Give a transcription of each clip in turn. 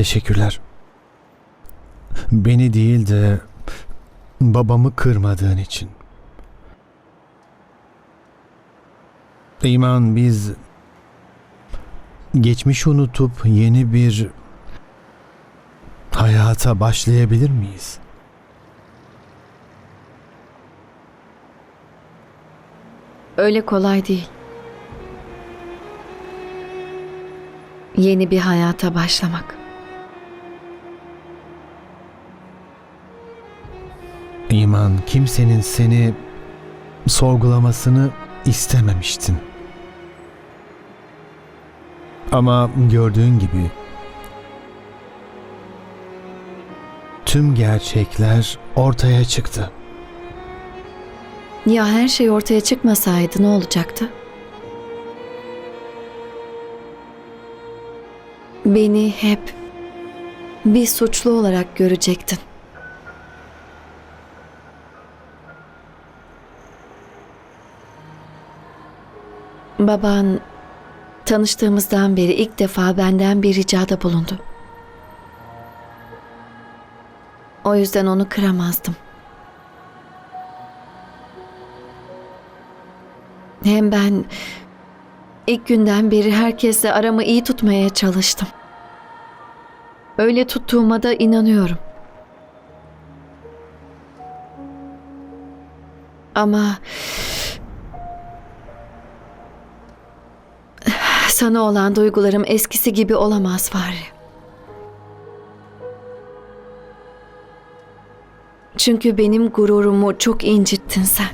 Teşekkürler. Beni değil de babamı kırmadığın için. İman biz geçmişi unutup yeni bir hayata başlayabilir miyiz? Öyle kolay değil. Yeni bir hayata başlamak. İman kimsenin seni sorgulamasını istememiştin. Ama gördüğün gibi tüm gerçekler ortaya çıktı. Ya her şey ortaya çıkmasaydı ne olacaktı? Beni hep bir suçlu olarak görecektin. Baban tanıştığımızdan beri ilk defa benden bir ricada bulundu. O yüzden onu kıramazdım. Hem ben ilk günden beri herkesle aramı iyi tutmaya çalıştım. Öyle tuttuğuma da inanıyorum. Ama sana olan duygularım eskisi gibi olamaz Fahri. Çünkü benim gururumu çok incittin sen.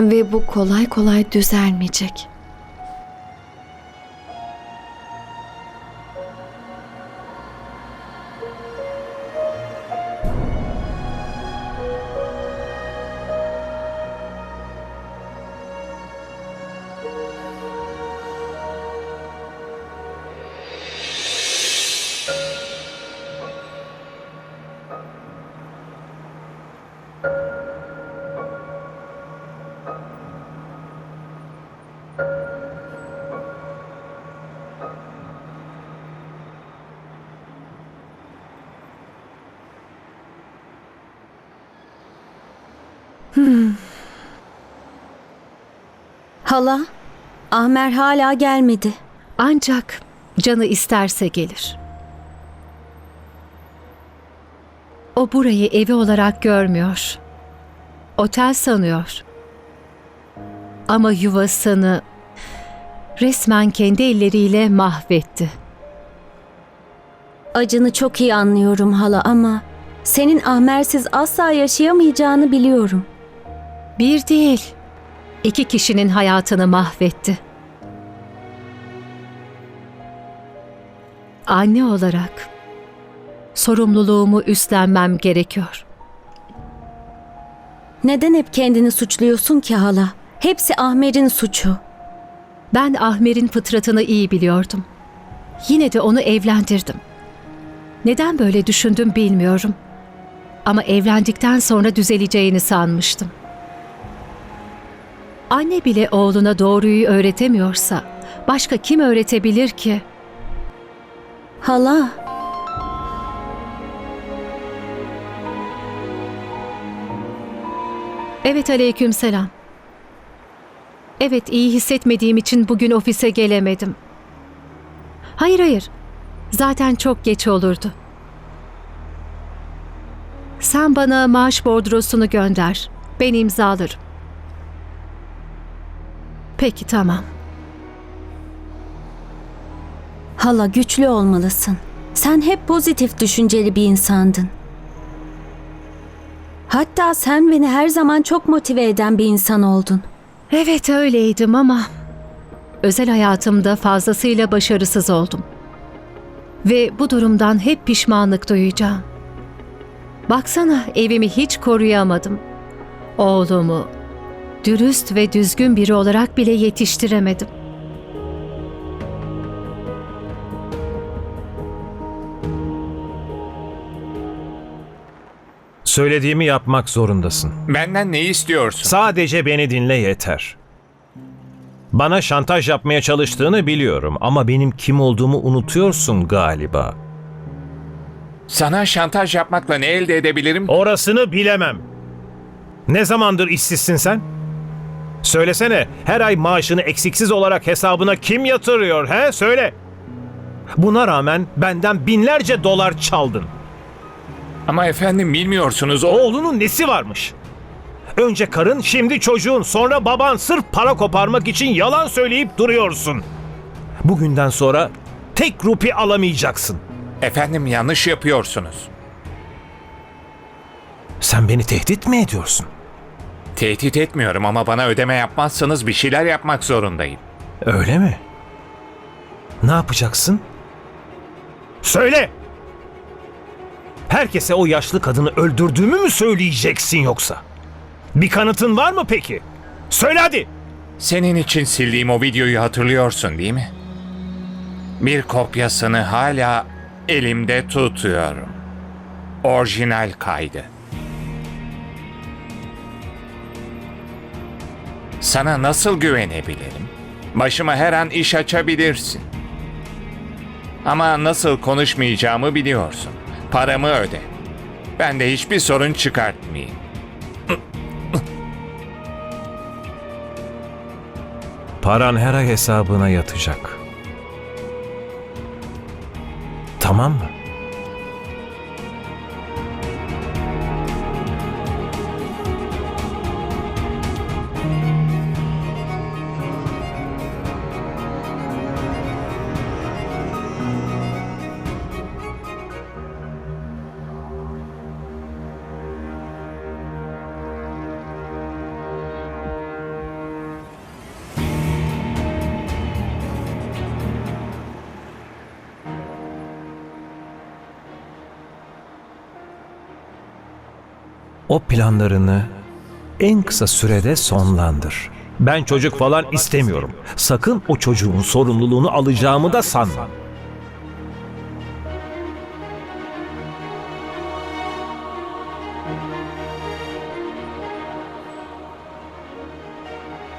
Ve bu kolay kolay düzelmeyecek. Hala, Ahmer hala gelmedi. Ancak canı isterse gelir. O burayı evi olarak görmüyor. Otel sanıyor. Ama yuvasını resmen kendi elleriyle mahvetti. Acını çok iyi anlıyorum hala ama senin Ahmersiz asla yaşayamayacağını biliyorum. Bir değil, iki kişinin hayatını mahvetti. Anne olarak sorumluluğumu üstlenmem gerekiyor. Neden hep kendini suçluyorsun ki hala? Hepsi Ahmer'in suçu. Ben Ahmer'in fıtratını iyi biliyordum. Yine de onu evlendirdim. Neden böyle düşündüm bilmiyorum. Ama evlendikten sonra düzeleceğini sanmıştım. Anne bile oğluna doğruyu öğretemiyorsa başka kim öğretebilir ki? Hala, Evet aleyküm selam. Evet iyi hissetmediğim için bugün ofise gelemedim. Hayır hayır. Zaten çok geç olurdu. Sen bana maaş bordrosunu gönder. Ben imzalarım. Peki tamam. hala güçlü olmalısın. Sen hep pozitif düşünceli bir insandın. Hatta sen beni her zaman çok motive eden bir insan oldun. Evet öyleydim ama özel hayatımda fazlasıyla başarısız oldum. Ve bu durumdan hep pişmanlık duyacağım. Baksana evimi hiç koruyamadım. Oğlumu dürüst ve düzgün biri olarak bile yetiştiremedim. Söylediğimi yapmak zorundasın. Benden ne istiyorsun? Sadece beni dinle yeter. Bana şantaj yapmaya çalıştığını biliyorum ama benim kim olduğumu unutuyorsun galiba. Sana şantaj yapmakla ne elde edebilirim? Orasını bilemem. Ne zamandır işsizsin sen? Söylesene, her ay maaşını eksiksiz olarak hesabına kim yatırıyor he? Söyle. Buna rağmen benden binlerce dolar çaldın. Ama efendim bilmiyorsunuz o... Oğlunun nesi varmış? Önce karın, şimdi çocuğun, sonra baban sırf para koparmak için yalan söyleyip duruyorsun. Bugünden sonra tek rupi alamayacaksın. Efendim yanlış yapıyorsunuz. Sen beni tehdit mi ediyorsun? Tehdit etmiyorum ama bana ödeme yapmazsanız bir şeyler yapmak zorundayım. Öyle mi? Ne yapacaksın? Söyle! Herkese o yaşlı kadını öldürdüğümü mü söyleyeceksin yoksa? Bir kanıtın var mı peki? Söyle hadi! Senin için sildiğim o videoyu hatırlıyorsun değil mi? Bir kopyasını hala elimde tutuyorum. Orijinal kaydı. Sana nasıl güvenebilirim? Başıma her an iş açabilirsin. Ama nasıl konuşmayacağımı biliyorsun. Paramı öde. Ben de hiçbir sorun çıkartmayayım. Paran her ay hesabına yatacak. Tamam mı? O planlarını en kısa sürede sonlandır. Ben çocuk falan istemiyorum. Sakın o çocuğun sorumluluğunu alacağımı da sanma.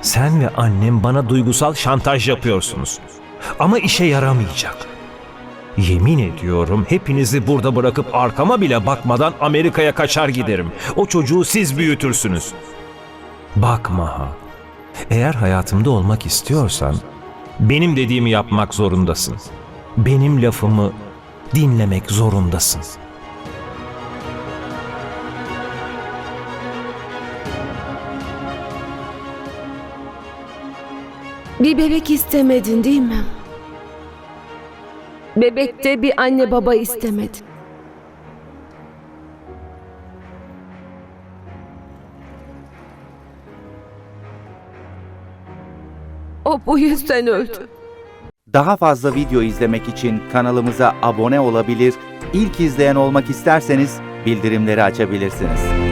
Sen ve annem bana duygusal şantaj yapıyorsunuz. Ama işe yaramayacak. Yemin ediyorum hepinizi burada bırakıp arkama bile bakmadan Amerika'ya kaçar giderim. O çocuğu siz büyütürsünüz. Bakma ha. Eğer hayatımda olmak istiyorsan benim dediğimi yapmak zorundasın. Benim lafımı dinlemek zorundasın. Bir bebek istemedin değil mi? Bebek de bir anne baba istemedi. O bu yüzden öldü. Daha fazla video izlemek için kanalımıza abone olabilir, ilk izleyen olmak isterseniz bildirimleri açabilirsiniz.